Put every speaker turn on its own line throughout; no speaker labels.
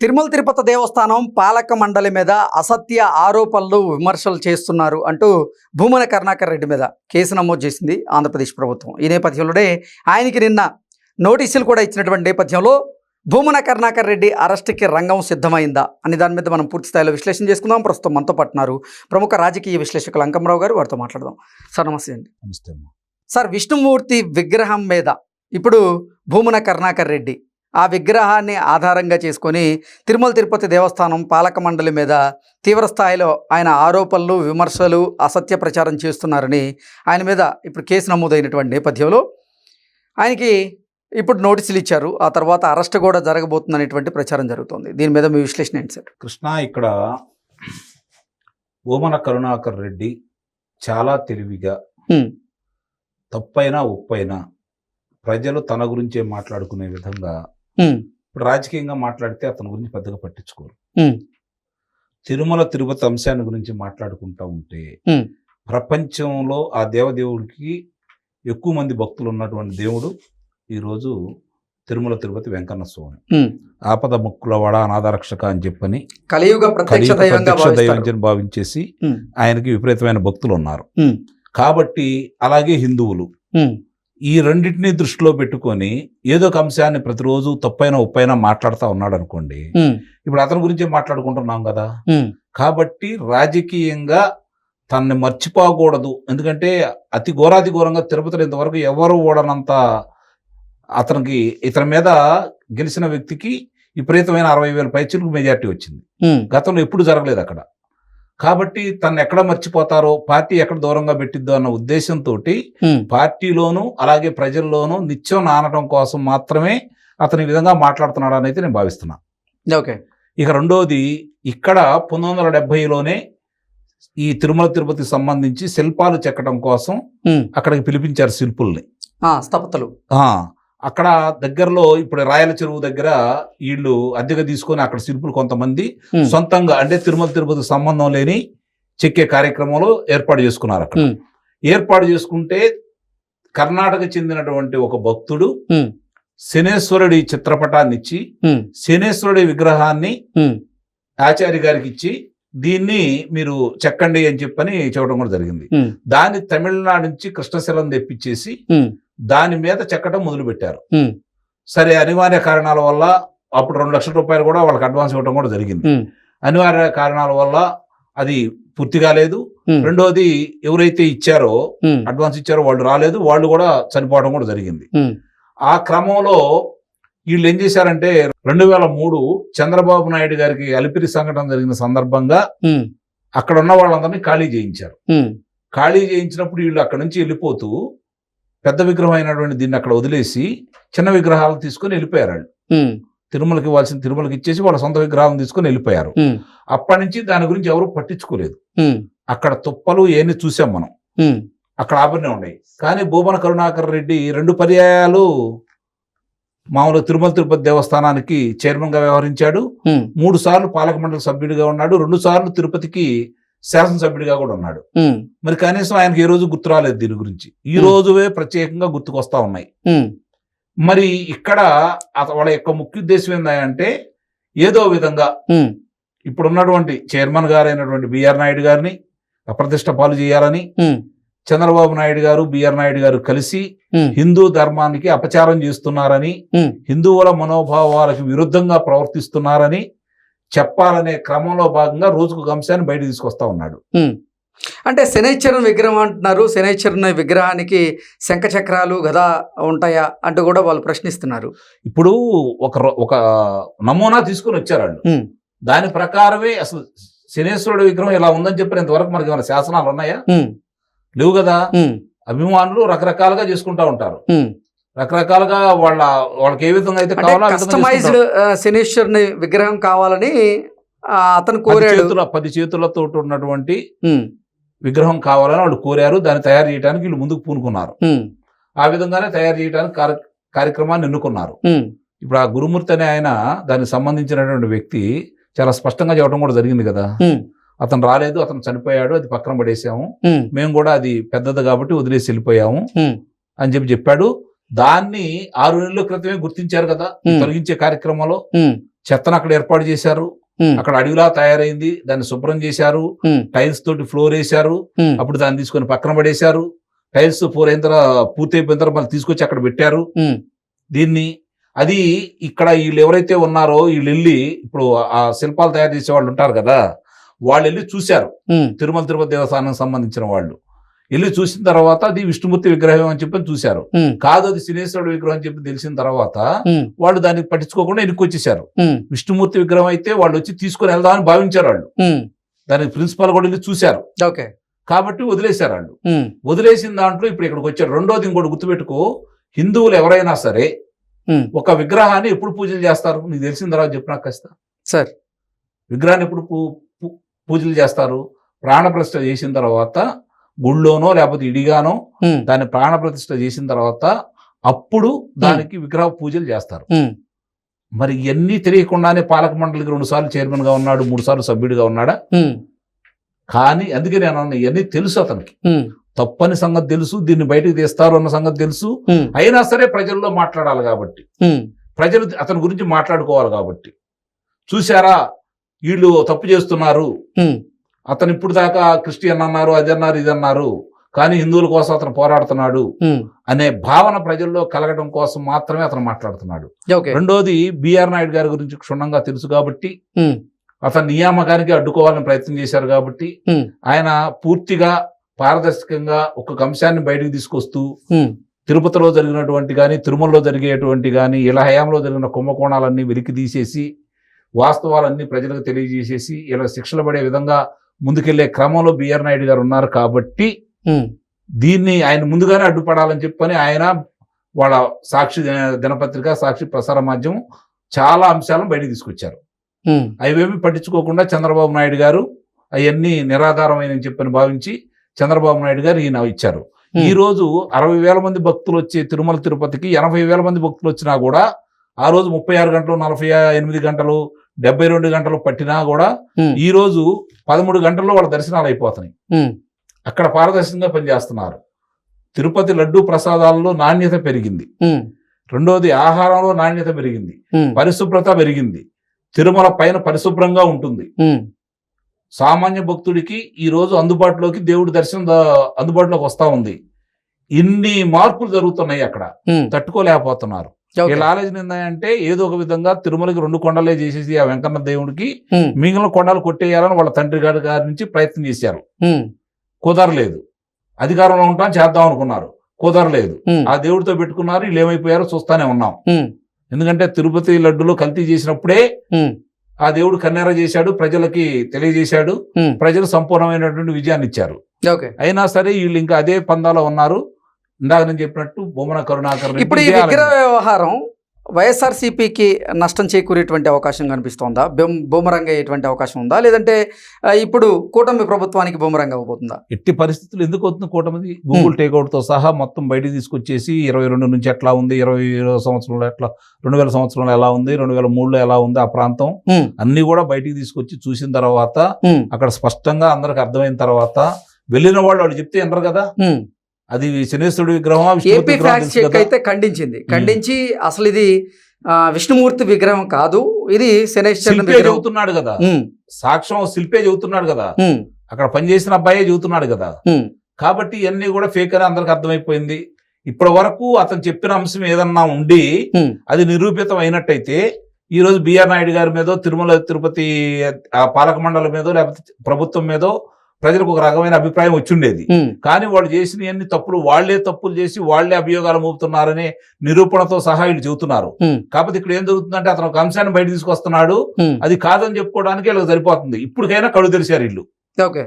తిరుమల తిరుపతి దేవస్థానం పాలక మండలి మీద అసత్య ఆరోపణలు విమర్శలు చేస్తున్నారు అంటూ భూమన కరుణాకర్ రెడ్డి మీద కేసు నమోదు చేసింది ఆంధ్రప్రదేశ్ ప్రభుత్వం. ఈ నేపథ్యంలోనే ఆయనకి నిన్న నోటీసులు కూడా ఇచ్చినటువంటి నేపథ్యంలో భూమన కరుణాకర్ రెడ్డి అరెస్ట్కి రంగం సిద్ధమైందా అనే దాని మీద మనం పూర్తి స్థాయిలో విశ్లేషణ చేసుకుందాం. ప్రస్తుతం మనతో పట్టున్నారు ప్రముఖ రాజకీయ విశ్లేషకులు అంకమరావు గారు. వారితో మాట్లాడదాం. సార్ నమస్తే అండి.
నమస్తే
సార్ విష్ణుమూర్తి విగ్రహం మీద ఇప్పుడు భూమన కరుణాకర్ రెడ్డి ఆ విగ్రహాన్ని ఆధారంగా చేసుకొని తిరుమల తిరుపతి దేవస్థానం పాలక మండలి మీద తీవ్ర స్థాయిలో ఆయన ఆరోపణలు విమర్శలు అసత్య ప్రచారం చేస్తున్నారని ఆయన మీద ఇప్పుడు కేసు నమోదైనటువంటి నేపథ్యంలో ఆయనకి ఇప్పుడు నోటీసులు ఇచ్చారు ఆ తర్వాత అరెస్ట్ కూడా జరగబోతుందనేటువంటి ప్రచారం జరుగుతుంది దీని మీద మీ విశ్లేషణ ఏంటి సార్
కృష్ణ ఇక్కడ ఓమన కరుణాకర్ రెడ్డి చాలా తెలివిగా. తప్పైనా ఒప్పైనా ప్రజలు తన గురించే మాట్లాడుకునే విధంగా. ఇప్పుడు రాజకీయంగా మాట్లాడితే అతని గురించి పెద్దగా పట్టించుకోరు
హ్మ్.
తిరుమల తిరుపతి అంశాన్ని గురించి మాట్లాడుకుంటా ఉంటే
హ్మ్.
ప్రపంచంలో ఆ దేవదేవుడికి ఎక్కువ మంది భక్తులు ఉన్నటువంటి దేవుడు ఈరోజు తిరుమల తిరుపతి వెంకన్న స్వామి
హ్మ్.
ఆపద ముక్కులవాడ అనాథరక్షక అని చెప్పని
కలియుగ ప్రత్యక్ష
భావించేసి. ఆయనకి విపరీతమైన భక్తులు ఉన్నారు
హ్మ్.
కాబట్టి అలాగే హిందువులు
హ్మ్.
ఈ రెండింటిని దృష్టిలో పెట్టుకొని ఏదో ఒక అంశాన్ని ప్రతిరోజు తప్పైన ఉప్పైన మాట్లాడుతూ ఉన్నాడు అనుకోండి. ఇప్పుడు అతని గురించే మాట్లాడుకుంటున్నాం కదా. కాబట్టి రాజకీయంగా తనని మర్చిపోకూడదు ఎందుకంటే అతి ఘోరాతి ఘోరంగా తిరుపతిలో ఇంతవరకు ఎవరు ఓడనంత అతనికి ఇతని మీద గెలిచిన వ్యక్తికి విపరీతమైన అరవై వేల పైచులకు మెజార్టీ వచ్చింది. గతంలో ఎప్పుడు జరగలేదు అక్కడ కాబట్టి తను ఎక్కడ మర్చిపోతారో పార్టీ ఎక్కడ దూరంగా పెట్టిద్దో అన్న ఉద్దేశంతో. పార్టీలోను అలాగే ప్రజల్లోనూ నిత్యం నానటం కోసం మాత్రమే అతని విధంగా మాట్లాడుతున్నాడు అని అయితే నేను భావిస్తున్నా
ఓకే
ఇక రెండోది ఇక్కడ పంతొమ్మిది వందల డెబ్బైలోనే ఈ తిరుమల తిరుపతికి సంబంధించి శిల్పాలు చెక్కడం కోసం. అక్కడికి పిలిపించారు శిల్పుల్ని
స్థపతలు
అక్కడ దగ్గరలో ఇప్పుడు రాయల చెరువు దగ్గర వీళ్ళు అద్దెగా తీసుకొని అక్కడ శిల్పులు కొంతమంది. సొంతంగా అంటే తిరుమల తిరుపతికి సంబంధం లేని చెక్కే కార్యక్రమంలో ఏర్పాటు చేసుకున్నారు అక్కడ. ఏర్పాటు చేసుకుంటే కర్ణాటక చెందినటువంటి ఒక భక్తుడు. శనేశ్వరుడి చిత్రపటాన్ని ఇచ్చి. శనేశ్వరుడి విగ్రహాన్ని. ఆచార్య గారికి ఇచ్చి దీన్ని మీరు చెక్కండి అని చెప్పని చెప్పడం కూడా జరిగింది. దాన్ని తమిళనాడు నుంచి కృష్ణశిలం తెప్పించేసి. దాని మీద చెక్కడం మొదలు పెట్టారు
హ్మ్.
సరే అనివార్య కారణాల వల్ల అప్పుడు రెండు లక్షల రూపాయలు కూడా వాళ్ళకి అడ్వాన్స్ ఇవ్వడం కూడా జరిగింది. అనివార్య కారణాల వల్ల అది పూర్తి కాలేదు. రెండోది ఎవరైతే ఇచ్చారో. అడ్వాన్స్ ఇచ్చారో వాళ్ళు రాలేదు వాళ్ళు కూడా చనిపోవడం కూడా జరిగింది. ఆ క్రమంలో వీళ్ళు ఏం చేశారంటే రెండు వేల మూడు చంద్రబాబు నాయుడు గారికి అలిపిరి సంఘటన జరిగిన సందర్భంగా. అక్కడ ఉన్న వాళ్ళందరినీ ఖాళీ చేయించారు. ఖాళీ చేయించినప్పుడు వీళ్ళు అక్కడ నుంచి వెళ్ళిపోతూ పెద్ద విగ్రహం అయినటువంటి దీన్ని అక్కడ వదిలేసి చిన్న విగ్రహాలు తీసుకొని వెళ్ళిపోయారు వాళ్ళు. తిరుమలకి ఇవ్వాల్సిన తిరుమలకి ఇచ్చేసి వాళ్ళ సొంత విగ్రహాలను తీసుకొని వెళ్ళిపోయారు. అప్పటి నుంచి దాని గురించి ఎవరు పట్టించుకోలేదు. అక్కడ తుప్పలు ఏన్ని చూసాం మనం. అక్కడ ఆభరణం ఉన్నాయి కానీ భూమన కరుణాకర్ రెడ్డి రెండు పర్యాయాలు మామూలు తిరుమల తిరుపతి దేవస్థానానికి చైర్మన్గా వ్యవహరించాడు. మూడు సార్లు పాలక మండలి సభ్యుడిగా ఉన్నాడు రెండు సార్లు తిరుపతికి శాసనసభ్యుడిగా కూడా ఉన్నాడు. మరి కనీసం ఆయనకి ఏ రోజు గుర్తు రాలేదు దీని గురించి ఈ. రోజువే ప్రత్యేకంగా గుర్తుకొస్తా ఉన్నాయి. మరి ఇక్కడ వాళ్ళ యొక్క ముఖ్య ఉద్దేశం ఏంటంటే ఏదో విధంగా. ఇప్పుడు ఉన్నటువంటి చైర్మన్ గారైనటువంటి బిఆర్ నాయుడు గారిని అప్రతిష్ట పాలు చేయాలని. చంద్రబాబు నాయుడు గారు బిఆర్ నాయుడు గారు కలిసి. హిందూ ధర్మానికి అపచారం చేస్తున్నారని. హిందువుల మనోభావాలకు విరుద్ధంగా ప్రవర్తిస్తున్నారని చెప్పాలనే క్రమంలో భాగంగా రోజుకు అంశాన్ని బయట తీసుకొస్తా ఉన్నాడు.
అంటే శనైశ్వరుని విగ్రహం అంటున్నారు శనైశ్వరుని విగ్రహానికి శంఖ చక్రాలు గదా ఉంటాయా అంటూ కూడా వాళ్ళు ప్రశ్నిస్తున్నారు
ఇప్పుడు ఒక ఒక నమూనా తీసుకొని వచ్చారు వాళ్ళు
హ్మ్.
దాని ప్రకారమే అసలు శనేశ్వరుడు విగ్రహం ఇలా ఉందని చెప్పిన ఇంతవరకు మనకి ఏమైనా శాసనాలు ఉన్నాయా. లేవు కదా. అభిమానులు రకరకాలుగా చేసుకుంటా ఉంటారు. రకరకాలుగా వాళ్ళ వాళ్ళకి ఏ విధంగా అయితే కావాలో
కస్టమైజ్డ్. శనీశ్వరుని విగ్రహం కావాలని అతను కోరాడు
పది చేతులతో ఉన్నటువంటి. విగ్రహం కావాలని వాళ్ళు కోరారు దాన్ని తయారు చేయడానికి వీళ్ళు ముందుకు పూనుకున్నారు. ఆ విధంగానే తయారు చేయడానికి కార్య- కార్యక్రమాన్ని ఎన్నుకున్నారు. ఇప్పుడు ఆ గురుమూర్తి అనే ఆయన దానికి సంబంధించినటువంటి వ్యక్తి చాలా స్పష్టంగా చెప్పడం కూడా జరిగింది కదా. అతను రాలేదు అతను చనిపోయాడు అది పక్కన పడేసాము. మేము కూడా అది పెద్దది కాబట్టి వదిలేసి వెళ్ళిపోయాము. అని చెప్పి చెప్పాడు దాన్ని ఆరు నెలల క్రితమే గుర్తించారు కదా. తొలగించే కార్యక్రమంలో. చెత్తను అక్కడ ఏర్పాటు చేశారు. అక్కడ అడవిలా తయారైంది. దాన్ని శుభ్రం చేశారు. టైల్స్ తోటి ఫ్లోర్ వేశారు. అప్పుడు దాన్ని తీసుకొని పక్కన పడేశారు. టైల్స్ ఫ్లోర్ అయిన తర్వాత పూర్తి అయిపోయిన తర్వాత మళ్ళీ తీసుకొచ్చి అక్కడ పెట్టారు. దీన్ని అది ఇక్కడ వీళ్ళు ఎవరైతే ఉన్నారో వీళ్ళు వెళ్ళి ఇప్పుడు ఆ శిల్పాలు తయారు చేసే వాళ్ళు ఉంటారు కదా వాళ్ళు వెళ్ళి చూశారు. తిరుమల తిరుపతి దేవస్థానానికి సంబంధించిన వాళ్ళు. వెళ్ళి చూసిన తర్వాత అది విష్ణుమూర్తి విగ్రహం అని చెప్పి చూశారు. కాదు అది శనేశ్వరుడు విగ్రహం అని చెప్పి తెలిసిన తర్వాత వాళ్ళు దాన్ని పట్టించుకోకుండా వెనక్కి వచ్చేసారు విష్ణుమూర్తి విగ్రహం అయితే వాళ్ళు వచ్చి తీసుకొని వెళ్దామని భావించారు వాళ్ళు. దానికి ప్రిన్సిపాల్ కూడా వెళ్ళి చూశారు.
ఓకే.
కాబట్టి వదిలేశారు వాళ్ళు. వదిలేసిన దాంట్లో ఇప్పుడు ఇక్కడికి వచ్చారు. రెండోది ఇంకోటి గుర్తుపెట్టుకో హిందువులు ఎవరైనా సరే ఒక విగ్రహాన్ని ఎప్పుడు పూజలు చేస్తారు? నీకు తెలిసిన తర్వాత చెప్పు నాకు కష్టం
సార్.
విగ్రహాన్ని ఎప్పుడు పూజలు చేస్తారు? ప్రాణప్రతిష్ఠ చేసిన తర్వాత గుళ్ళోనో లేకపోతే ఇడిగానో దాన్ని ప్రాణప్రతిష్ఠ చేసిన తర్వాత అప్పుడు దానికి విగ్రహ పూజలు చేస్తారు. మరి ఇవన్నీ తెలియకుండానే పాలక మండలికి రెండు సార్లు చైర్మన్గా ఉన్నాడు మూడు సార్లు సభ్యుడిగా ఉన్నాడా? కానీ అందుకే నేను అన్న ఇవన్నీ తెలుసు అతనికి. తప్పని సంగతి తెలుసు దీన్ని బయటకు తీస్తారు అన్న సంగతి తెలుసు. అయినా సరే ప్రజల్లో మాట్లాడాలి కాబట్టి. ప్రజలు అతని గురించి మాట్లాడుకోవాలి కాబట్టి. చూసారా వీళ్ళు తప్పు చేస్తున్నారు. అతను ఇప్పుడు దాకా క్రిస్టియన్ అన్నారు అది అన్నారు ఇది అన్నారు. కానీ హిందువుల కోసం అతను పోరాడుతున్నాడు అనే భావన ప్రజల్లో కలగడం కోసం మాత్రమే అతను మాట్లాడుతున్నాడు.
ఓకే.
రెండోది బిఆర్ నాయుడు గారి గురించి క్షుణ్ణంగా తెలుసు కాబట్టి అతను నియామకానికి అడ్డుకోవాలని ప్రయత్నం చేశారు కాబట్టి ఆయన పూర్తిగా పారదర్శకంగా ఒక్కొక్క అంశాన్ని బయటకు తీసుకొస్తూ తిరుపతిలో జరిగినటువంటి కానీ తిరుమలలో జరిగేటువంటి కానీ ఇలా హయాంలో జరిగిన కుంభకోణాలన్నీ వెలికి తీసేసి వాస్తవాలన్నీ ప్రజలకు తెలియజేసేసి ఇలా శిక్షలు పడే విధంగా ముందుకెళ్ళే క్రమంలో బిఆర్ నాయుడు గారు ఉన్నారు కాబట్టి దీన్ని ఆయన ముందుగానే అడ్డుపడాలని చెప్పని ఆయన వాళ్ళ సాక్షి దిన- దినపత్రిక సాక్షి ప్రసార మాధ్యమం చాలా అంశాలను బయటకు తీసుకొచ్చారు. అవేమి పట్టించుకోకుండా చంద్రబాబు నాయుడు గారు అవన్నీ నిరాధారమైన చెప్పని భావించి చంద్రబాబు నాయుడు గారు ఈయన ఇచ్చారు. ఈ రోజు అరవై వేల మంది భక్తులు వచ్చే తిరుమల తిరుపతికి ఎనభై వేల మంది భక్తులు వచ్చినా కూడా ఆ రోజు ముప్పై ఆరు గంటలు నలభై ఎనిమిది గంటలు డెబ్బై రెండు గంటలు పట్టినా కూడా ఈ రోజు పదమూడు గంటల్లో వాళ్ళ దర్శనాలు అయిపోతున్నాయి. అక్కడ పారదర్శకంగా పనిచేస్తున్నారు. తిరుపతి లడ్డు ప్రసాదాల్లో నాణ్యత పెరిగింది. రెండోది ఆహారంలో నాణ్యత పెరిగింది. పరిశుభ్రత పెరిగింది. తిరుమల పైన పరిశుభ్రంగా ఉంటుంది. సామాన్య భక్తుడికి ఈ రోజు అందుబాటులోకి దేవుడి దర్శనం అందుబాటులోకి వస్తా ఉంది. ఇన్ని మార్పులు జరుగుతున్నాయి అక్కడ. తట్టుకోలేకపోతున్నారు. వీళ్ళ ఆలోచన ఏంటంటే ఏదో ఒక విధంగా తిరుమలకి రెండు కొండలే చేసేసి ఆ వెంకన్న దేవుడికి మిగిలిన కొండలు కొట్టేయాలని వాళ్ళ తండ్రి గారి గారి నుంచి ప్రయత్నం చేశారు. కుదరలేదు. అధికారంలో ఉంటాం చేద్దాం అనుకున్నారు. కుదరలేదు. ఆ దేవుడితో పెట్టుకున్నారు వీళ్ళు ఏమైపోయారో చూస్తానే ఉన్నాం. ఎందుకంటే తిరుపతి లడ్డులో కల్తీ చేసినప్పుడే ఆ దేవుడు కన్నెర చేశాడు ప్రజలకి తెలియజేశాడు ప్రజలు సంపూర్ణమైనటువంటి విజయాన్ని ఇచ్చారు.
ఓకే.
అయినా సరే వీళ్ళు ఇంకా అదే పందాలో ఉన్నారు. ఇందాక నేను చెప్పినట్టు బొమ్మన కరుణాకర్
ఇప్పుడు ఈ. విగ్రహ వ్యవహారం వైఎస్ఆర్సీపీకి నష్టం చేకూరేటువంటి అవకాశం కనిపిస్తోందా? బొమ్- బూమరంగ అయ్యేటువంటి అవకాశం ఉందా? లేదంటే ఇప్పుడు కూటమి ప్రభుత్వానికి బూమరంగ అవ్వబోతుందా?
ఎట్టి పరిస్థితులు ఎందుకు అవుతుంది కూటమిది? గూగుల్ టేక్అవుట్తో సహా మొత్తం బయటికి తీసుకొచ్చేసి ఇరవై రెండు నుంచి ఎట్లా ఉంది? ఇరవై సంవత్సరంలో ఎట్లా రెండు వేల సంవత్సరంలో ఎలా ఉంది? రెండు వేల మూడులో ఎలా ఉంది ఆ ప్రాంతం? అన్ని కూడా బయటికి తీసుకొచ్చి చూసిన తర్వాత అక్కడ స్పష్టంగా అందరికి అర్థమైన తర్వాత వెళ్ళిన వాళ్ళు వాళ్ళు చెప్తే వినరు కదా. అది శనేశ్వరుడి విగ్రహం
ఏపీ ఫ్యాక్ట్ చెక్. అయితే ఖండించింది. ఖండించి అసలు ఇది విష్ణుమూర్తి విగ్రహం కాదు ఇది విగ్రహం.
చెబుతున్నాడు కదా. సాక్ష్యం శిల్పే చెబుతున్నాడు కదా. అక్కడ పనిచేసిన అబ్బాయే చెబుతున్నాడు కదా. కాబట్టి ఇవన్నీ కూడా ఫేక్ అని అందరికి అర్థమైపోయింది. ఇప్పటి వరకు అతను చెప్పిన అంశం ఏదన్నా ఉండి అది నిరూపితం అయినట్టయితే ఈ రోజు బిఆర్ నాయుడు గారి మీదో తిరుమల తిరుపతి పాలక మండలి మీదో లేకపోతే ప్రభుత్వం మీదో ప్రజలకు ఒక రకమైన అభిప్రాయం వచ్చిండేది. కానీ వాళ్ళు చేసిన అన్ని తప్పులు వాళ్ళే తప్పులు చేసి వాళ్ళే అభియోగాలు మోపుతున్నారనే నిరూపణతో సహా వీళ్ళు చెబుతున్నారు. కాకపోతే ఇక్కడ ఏం జరుగుతుందంటే అతను ఒక అంశాన్ని బయట తీసుకొస్తున్నాడు. అది కాదని చెప్పుకోవడానికి వీళ్ళకి సరిపోతుంది. ఇప్పటికైనా కళ్ళు తెరిచారు వీళ్ళు.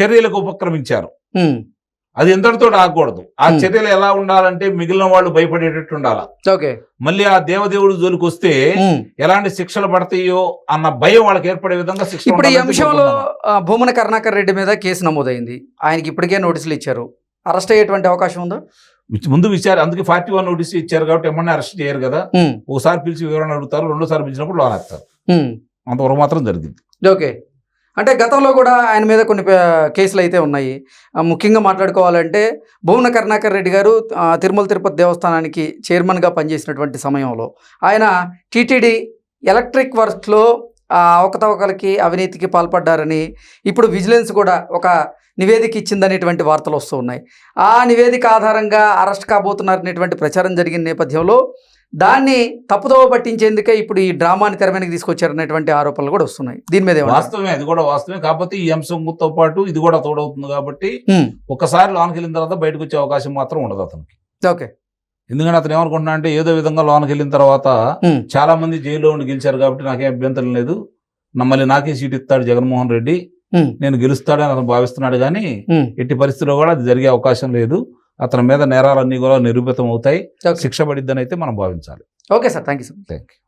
చర్యలకు ఉపక్రమించారు. అది ఎంతటితో ఆగకూడదు. ఆ. చర్యలు ఎలా ఉండాలంటే మిగిలిన వాళ్ళు భయపడేటట్టు ఉండాలి?
ఓకే.
మళ్ళీ ఆ దేవదేవుడు జోలికి వస్తే. ఎలాంటి శిక్షలు పడతాయో అన్న భయం వాళ్ళకి ఏర్పడే విధంగా శిక్ష
ఇప్పుడు ఈ అంశంలో భూమన కరుణాకర్ రెడ్డి మీద కేసు నమోదైంది. ఆయనకి ఇప్పటికే నోటీసులు ఇచ్చారు. అరెస్ట్ అయ్యేటువంటి అవకాశం ఉందా?
ముందు విచారు అందుకే ఫార్టీ వన్ నోటీస్ ఇచ్చారు కాబట్టి ఏమన్నా అరెస్ట్ చేయరు కదా. ఒకసారి పిలిచి వివరణ అడుగుతారు రెండోసారి పిలిచినప్పుడు లోన్ వేస్తారు. అంతవరకు మాత్రం జరిగింది.
ఓకే. అంటే గతంలో కూడా ఆయన మీద కొన్ని కేసులు అయితే ఉన్నాయి. ముఖ్యంగా మాట్లాడుకోవాలంటే భువన కరుణాకర్ రెడ్డి గారు తిరుమల తిరుపతి దేవస్థానానికి చైర్మన్గా పనిచేసినటువంటి సమయంలో ఆయన టీటీడీ ఎలక్ట్రిక్ వర్క్స్లో అవకతవకలకి అవినీతికి పాల్పడ్డారని ఇప్పుడు విజిలెన్స్ కూడా ఒక నివేదిక ఇచ్చిందనేటువంటి వార్తలు వస్తూ ఉన్నాయి. ఆ నివేదిక ఆధారంగా అరెస్ట్ కాబోతున్నారనేటువంటి ప్రచారం జరిగిన నేపథ్యంలో దాన్ని తప్పుదోవ పట్టించేందుకే ఇప్పుడు ఈ డ్రామాని తెర మీదకి తీసుకొచ్చారనేటువంటి ఆరోపణలు కూడా వస్తున్నాయి. దీని మీద?
వాస్తవమే అది కూడా వాస్తవమే. కాకపోతే ఈ అంశంతో పాటు ఇది కూడా తోడవుతుంది కాబట్టి ఒకసారి లోనికి వెళ్ళిన తర్వాత బయటకు వచ్చే అవకాశం మాత్రం ఉండదు అతనికి.
ఓకే.
ఎందుకంటే అతను ఏమనుకుంటున్నా అంటే ఏదో విధంగా లోనికి వెళ్ళిన తర్వాత చాలా మంది జైల్లో ఉండి గెలిచారు కాబట్టి నాకేం అభ్యంతరం లేదు. మళ్ళీ నాకే సీట్ ఇస్తాడు జగన్మోహన్ రెడ్డి. నేను గెలుస్తాడని అతను భావిస్తున్నాడు కానీ ఎట్టి పరిస్థితుల్లో కూడా అది జరిగే అవకాశం లేదు. అతని మీద నేరాలన్నీ కూడా నిరూపితం అవుతాయి శిక్ష పడిద్దని అయితే మనం భావించాలి.
Okay sir thank you sir
thank you